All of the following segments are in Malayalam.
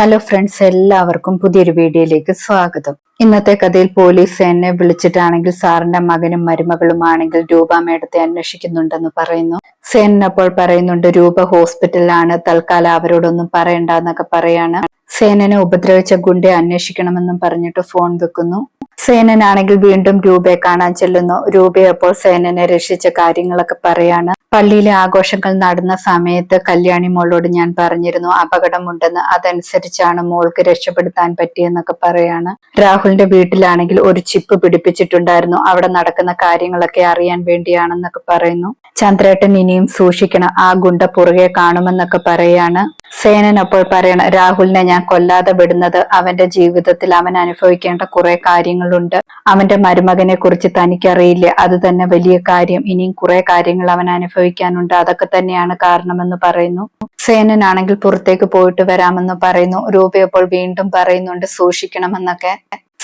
ഹലോ ഫ്രണ്ട്സ് എല്ലാവർക്കും പുതിയൊരു വീഡിയോയിലേക്ക് സ്വാഗതം. ഇന്നത്തെ കഥയിൽ പോലീസ് എന്നെ വിളിച്ചിട്ടാണെങ്കിൽ സാറിന്റെ മകനും മരുമകളുമാണെങ്കിൽ രൂപ മേഡത്തെ അന്വേഷിക്കുന്നുണ്ടെന്ന് പറയുന്നു. സെൻ അപ്പോൾ പറയുന്നുണ്ട് രൂപ ഹോസ്പിറ്റലിലാണ് തൽക്കാലം അവരോടൊന്നും പറയണ്ട എന്നൊക്കെ പറയാണ്. സേനനെ ഉപദ്രവിച്ച ഗുണ്ടെ അന്വേഷിക്കണമെന്നും പറഞ്ഞിട്ട് ഫോൺ വെക്കുന്നു. സേനനാണെങ്കിൽ വീണ്ടും രൂപയെ കാണാൻ ചെല്ലുന്നു. രൂപയെ അപ്പോൾ സേനനെ രക്ഷിച്ച കാര്യങ്ങളൊക്കെ പറയാണ്. പള്ളിയിലെ ആഘോഷങ്ങൾ നടന്ന സമയത്ത് കല്യാണി മോളോട് ഞാൻ പറഞ്ഞിരുന്നു അപകടമുണ്ടെന്ന് അതനുസരിച്ചാണ് മോൾക്ക് രക്ഷപ്പെടുത്താൻ പറ്റിയെന്നൊക്കെ പറയാണ്. രാഹുലിന്റെ വീട്ടിലാണെങ്കിൽ ഒരു ചിപ്പ് പിടിപ്പിച്ചിട്ടുണ്ടായിരുന്നു അവിടെ നടക്കുന്ന കാര്യങ്ങളൊക്കെ അറിയാൻ വേണ്ടിയാണെന്നൊക്കെ പറയുന്നു. ചന്ദ്രേട്ടൻ ഇനിയും സൂക്ഷിക്കണം ആ ഗുണ്ട പുറകെ കാണുമെന്നൊക്കെ പറയാണ്. സേനൻ അപ്പോൾ പറയണം രാഹുലിനെ ഞാൻ കൊല്ലാതെ വിടുന്നത് അവന്റെ ജീവിതത്തിൽ അവൻ അനുഭവിക്കേണ്ട കുറെ കാര്യങ്ങളുണ്ട്. അവന്റെ മരുമകനെ കുറിച്ച് തനിക്കറിയില്ല അത് തന്നെ വലിയ കാര്യം. ഇനിയും കുറെ കാര്യങ്ങൾ അവൻ അനുഭവിക്കാനുണ്ട്. അതൊക്കെ തന്നെയാണ് കാരണമെന്ന് പറയുന്നു. സേനനാണെങ്കിൽ പുറത്തേക്ക് പോയിട്ട് വരാമെന്ന് പറയുന്നു. രൂപ അപ്പോൾ വീണ്ടും പറയുന്നുണ്ട് സൂക്ഷിക്കണമെന്നൊക്കെ.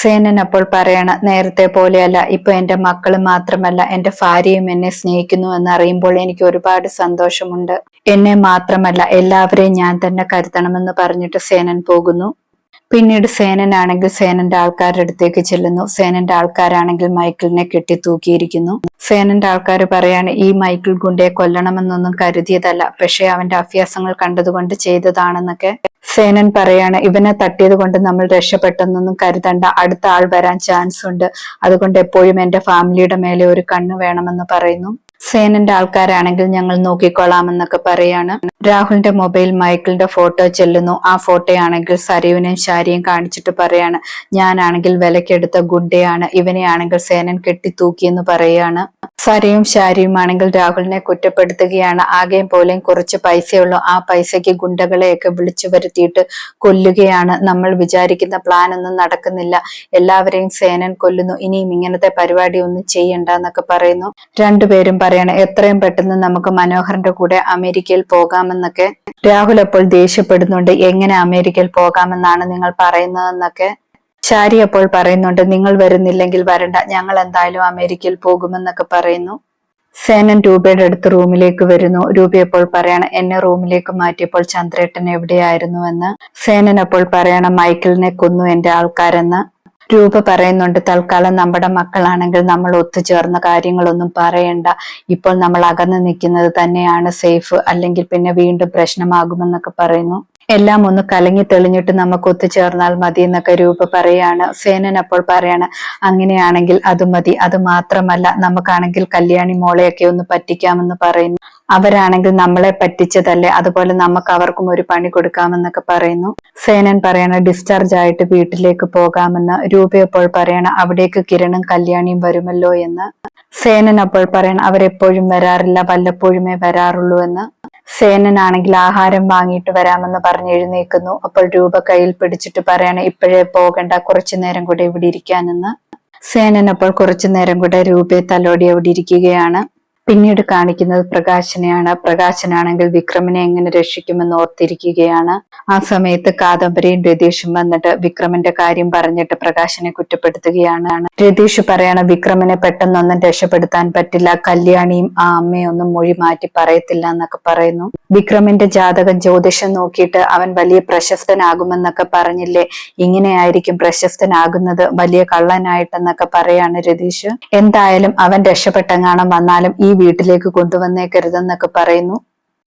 സേനൻ അപ്പോൾ പറയണ നേരത്തെ പോലെയല്ല ഇപ്പൊ എന്റെ മക്കൾ മാത്രമല്ല എന്റെ ഭാര്യയും എന്നെ സ്നേഹിക്കുന്നു എന്നറിയുമ്പോൾ എനിക്ക് ഒരുപാട് സന്തോഷമുണ്ട്. എന്നെ മാത്രമല്ല എല്ലാവരെയും ഞാൻ തന്നെ കരുതണമെന്ന് പറഞ്ഞിട്ട് സേനൻ പോകുന്നു. പിന്നീട് സേനനാണെങ്കിൽ സേനന്റെ ആൾക്കാരുടെ അടുത്തേക്ക് ചെല്ലുന്നു. സേനന്റെ ആൾക്കാരാണെങ്കിൽ മൈക്കിളിനെ കെട്ടി തൂക്കിയിരിക്കുന്നു സേനന്റെ ആൾക്കാർ പറയാണ് ഈ മൈക്കിൾ ഗുണ്ടയെ കൊല്ലണമെന്നൊന്നും കരുതിയതല്ല. പക്ഷേ അവന്റെ അഭ്യാസങ്ങൾ കണ്ടതുകൊണ്ട് ചെയ്തതാണെന്നൊക്കെ സേനൻ പറയാണ്. ഇവനെ തട്ടിയത് കൊണ്ട് നമ്മൾ രക്ഷപ്പെട്ടെന്നൊന്നും കരുതണ്ട. അടുത്ത ആൾ വരാൻ ചാൻസ് ഉണ്ട്. അതുകൊണ്ട് എപ്പോഴും എന്റെ ഫാമിലിയുടെ മേലെ ഒരു കണ്ണ് വേണമെന്ന് പറയുന്നു. സേനന്റെ ആൾക്കാരാണെങ്കിൽ ഞങ്ങൾ നോക്കിക്കൊള്ളാമെന്നൊക്കെ പറയാണ്. രാഹുലിന്റെ മൊബൈൽ മൈക്കിളിന്റെ ഫോട്ടോ ചെല്ലുന്നു. ആ ഫോട്ടോയാണെങ്കിൽ സരീവിനെയും ശാരിയും കാണിച്ചിട്ട് പറയാണ് ഞാനാണെങ്കിൽ വിലക്കെടുത്ത ഗുണ്ടയാണ് ഇവനെയാണെങ്കിൽ സേനൻ കെട്ടി കെട്ടിത്തൂക്കിയെന്ന് പറയാണ്. സരയും ശാരിയുമാണെങ്കിൽ രാഹുലിനെ കുറ്റപ്പെടുത്തുകയാണ്. ആകെയും പോലെയും കുറച്ച് പൈസയുള്ളൂ. ആ പൈസയ്ക്ക് ഗുണ്ടകളെയൊക്കെ വിളിച്ചു വരുത്തിയിട്ട് കൊല്ലുകയാണ്. നമ്മൾ വിചാരിക്കുന്ന പ്ലാൻ ഒന്നും നടക്കുന്നില്ല. എല്ലാവരെയും സേനൻ കൊല്ലുന്നു. ഇനിയും ഇങ്ങനത്തെ പരിപാടി ഒന്നും ചെയ്യണ്ട എന്നൊക്കെ പറയുന്നു. രണ്ടുപേരും പറയണം എത്രയും പെട്ടെന്ന് നമുക്ക് മനോഹറിന്റെ കൂടെ അമേരിക്കയിൽ പോകാമെന്നൊക്കെ. രാഹുൽ അപ്പോൾ ദേഷ്യപ്പെടുന്നുണ്ട് എങ്ങനെ അമേരിക്കയിൽ പോകാമെന്നാണ് നിങ്ങൾ പറയുന്നതെന്നൊക്കെ. ഷാരി അപ്പോൾ പറയുന്നുണ്ട് നിങ്ങൾ വരുന്നില്ലെങ്കിൽ വരണ്ട ഞങ്ങൾ എന്തായാലും അമേരിക്കയിൽ പോകുമെന്നൊക്കെ പറയുന്നു. സേനൻ രൂപയുടെ അടുത്ത് റൂമിലേക്ക് വരുന്നു. രൂപ അപ്പോൾ പറയണം എന്നെ റൂമിലേക്ക് മാറ്റിയപ്പോൾ ചന്ദ്രേട്ടൻ എവിടെയായിരുന്നു എവിടെയായിരുന്നുവെന്ന് സേനൻ അപ്പോൾ പറയണം മൈക്കിളിനെ കൊന്നു എന്റെ ആൾക്കാരെന്ന്. രൂപ പറയുന്നുണ്ട് തൽക്കാലം നമ്മുടെ മക്കളാണെങ്കിൽ നമ്മൾ ഒത്തുചേർന്ന കാര്യങ്ങളൊന്നും പറയണ്ട. ഇപ്പോൾ നമ്മൾ അകന്നു നിൽക്കുന്നത് തന്നെയാണ് സേഫ് അല്ലെങ്കിൽ പിന്നെ വീണ്ടും പ്രശ്നമാകുമെന്നൊക്കെ പറയുന്നു. എല്ലാം ഒന്ന് കലങ്ങി തെളിഞ്ഞിട്ട് നമുക്ക് ഒത്തുചേർന്നാൽ മതി എന്നൊക്കെ രൂപ പറയാണ്. സേനൻ അപ്പോൾ പറയാണ് അങ്ങനെയാണെങ്കിൽ അത് മതി. അത് മാത്രമല്ല നമുക്കാണെങ്കിൽ കല്യാണി മോളെയൊക്കെ ഒന്ന് പറ്റിക്കാമെന്ന് പറയുന്നു. അവരാണെങ്കിൽ നമ്മളെ പറ്റിച്ചതല്ലേ? അതുപോലെ നമുക്ക് അവർക്കും ഒരു പണി കൊടുക്കാമെന്നൊക്കെ പറയുന്നു. സേനൻ പറയണ ഡിസ്ചാർജ് ആയിട്ട് വീട്ടിലേക്ക് പോകാമെന്ന്. രൂപയപ്പോൾ പറയണ അവിടേക്ക് കിരണും കല്യാണിയും വരുമല്ലോ എന്ന്. സേനൻ അപ്പോൾ പറയണ അവരെപ്പോഴും വരാറില്ല വല്ലപ്പോഴുമേ വരാറുള്ളൂ എന്ന്. സേനനാണെങ്കിൽ ആഹാരം വാങ്ങിയിട്ട് വരാമെന്ന് പറഞ്ഞ് എഴുന്നേക്കുന്നു അപ്പോൾ രൂപ കയ്യിൽ പിടിച്ചിട്ട് പറയണ ഇപ്പോഴേ പോകണ്ട കുറച്ചു നേരം കൂടെ ഇവിടെ ഇരിക്കാനെന്ന്. സേനൻ അപ്പോൾ കുറച്ചു നേരം കൂടെ രൂപയെ തലോടി അവിടെ ഇരിക്കുകയാണ്. പിന്നീട് കാണിക്കുന്നത് പ്രകാശനെയാണ്. പ്രകാശനാണെങ്കിൽ വിക്രമിനെ എങ്ങനെ രക്ഷിക്കുമെന്ന് ഓർത്തിരിക്കുകയാണ്. ആ സമയത്ത് കാദംബരിയും രതീഷും വന്നിട്ട് വിക്രമിന്റെ കാര്യം പറഞ്ഞിട്ട് പ്രകാശനെ കുറ്റപ്പെടുത്തുകയാണ്. രതീഷ് പറയണ വിക്രമിനെ പെട്ടെന്നൊന്നും രക്ഷപ്പെടുത്താൻ പറ്റില്ല. കല്യാണിയും ആ അമ്മയൊന്നും മൊഴി മാറ്റി പറയത്തില്ല എന്നൊക്കെ പറയുന്നു. വിക്രമിന്റെ ജാതകം ജ്യോതിഷം നോക്കിയിട്ട് അവൻ വലിയ പ്രശസ്തനാകുമെന്നൊക്കെ പറഞ്ഞില്ലേ? ഇങ്ങനെയായിരിക്കും പ്രശസ്തനാകുന്നത്. വലിയ കള്ളനായിട്ടെന്നൊക്കെ പറയാണ് രതീഷ്. എന്തായാലും അവൻ രക്ഷപ്പെട്ടെങ്ങാണം വന്നാലും ഈ വീട്ടിലേക്ക് കൊണ്ടുവന്നേക്കരുതെന്നൊക്കെ പറയുന്നു.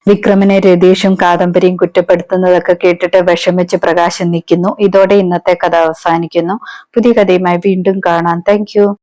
വിക്രമനെ രതീഷും കാദംബരിയും കുറ്റപ്പെടുത്തുന്നതൊക്കെ കേട്ടിട്ട് വിഷമിച്ച് പ്രകാശം നിൽക്കുന്നു. ഇതോടെ ഇന്നത്തെ കഥ അവസാനിക്കുന്നു. പുതിയ കഥയുമായി വീണ്ടും കാണാം. താങ്ക്